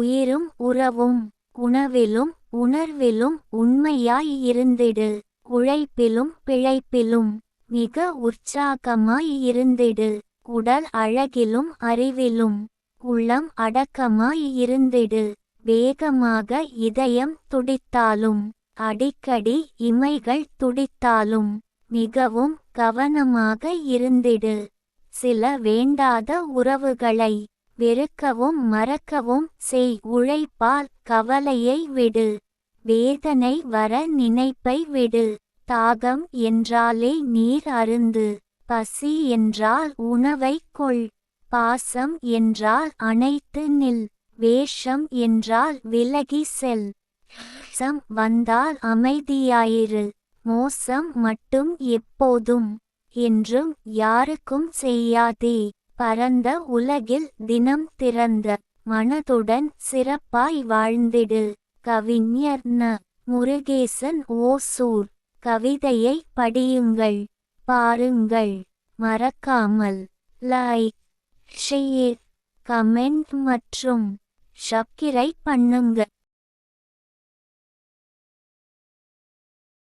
உயிரும் உறவும் உணவிலும் உணர்விலும் உண்மையாய் இருந்திடு. உழைப்பிலும் பிழைப்பிலும் மிக உற்சாகமாய் இருந்திடு. உடல் அழகிலும் அறிவிலும் உள்ளம் அடக்கமாய் இருந்திடு. வேகமாக இதயம் துடித்தாலும் அடிக்கடி இமைகள் துடித்தாலும் மிகவும் கவனமாக இருந்திடு. சில வேண்டாத உறவுகளை வெறுக்கவும் மறக்கவும் செய். உழைப்பால் கவலையை விடு. வேதனை வர நினைப்பை விடு. தாகம் என்றாலே நீர் அருந்து. பசி என்றால் உணவைக் கொள். பாசம் என்றால் அனைத்து நில். வேஷம் என்றால் விலகி செல். சம் வந்தால் அமைதியாயிரு. மோசம் மட்டும் எப்போதும். என்றும் யாருக்கும் செய்யாதே. பரந்த உலகில் தினம் திறந்த மனதுடன் சிறப்பாய் வாழ்ந்திடு. கவிஞர் ந. முருகேசன் ஓசூர். கவிதையை படியுங்கள். பாருங்கள். மறக்காமல் லைக் ஷேர் கமெண்ட் மற்றும் சப்ஸ்கிரைப் பண்ணுங்க.